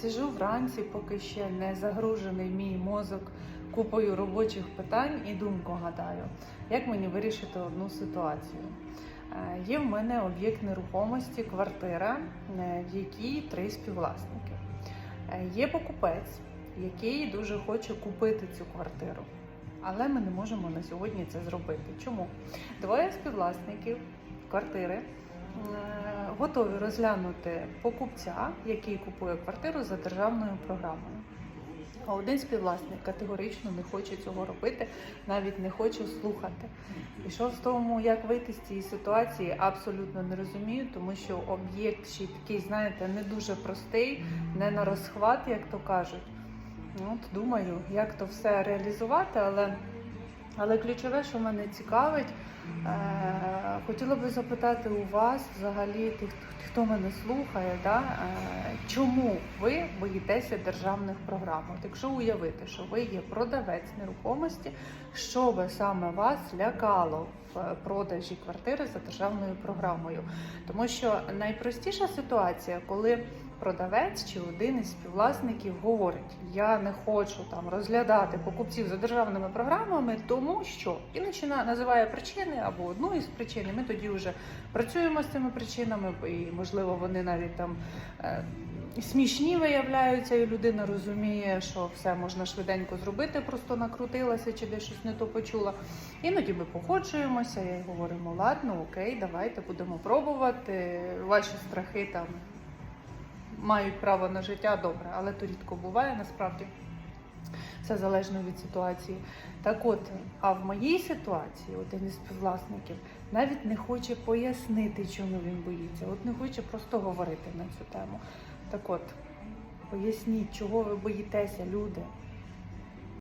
Сижу вранці, поки ще не загружений мій мозок купою робочих питань і думку гадаю, як мені вирішити одну ситуацію. Е, Є в мене об'єкт нерухомості, квартира, е, в якій три співвласники. Е, Є покупець, який дуже хоче купити цю квартиру. Але ми не можемо на сьогодні це зробити. Чому? Двоє співвласників квартири готові розглянути покупця, який купує квартиру за державною програмою. А один співвласник категорично не хоче цього робити, навіть не хоче слухати. І що з тому, як вийти з цієї ситуації, абсолютно не розумію, тому що об'єкт ще такий, знаєте, не дуже простий, не на розхват, як то кажуть. Ну, От думаю, як то все реалізувати, але, але ключове, що мене цікавить, е, хотіла би запитати у вас, взагалі, тих, хто мене слухає, да, е, чому ви боїтеся державних програм? От якщо уявити, що ви є продавець нерухомості, що би саме вас лякало в продажі квартири за державною програмою? Тому що найпростіша ситуація, коли продавець чи один із співвласників говорить: я не хочу там розглядати покупців за державними програмами, тому що і починає називає причини або одну із причин. Ми тоді вже працюємо з цими причинами, і можливо вони навіть там. е, Смішні виявляються, і людина розуміє, що все можна швиденько зробити, просто накрутилася чи десь щось не то почула. Іноді ми погоджуємося і говоримо, ладно, окей, давайте будемо пробувати. Ваші страхи там мають право на життя добре, але то рідко буває насправді. Все залежно від ситуації. Так от, а в моїй ситуації один із співвласників навіть не хоче пояснити, чому він боїться. От не хоче просто говорити на цю тему. Так от, поясніть, чого ви боїтеся, люди.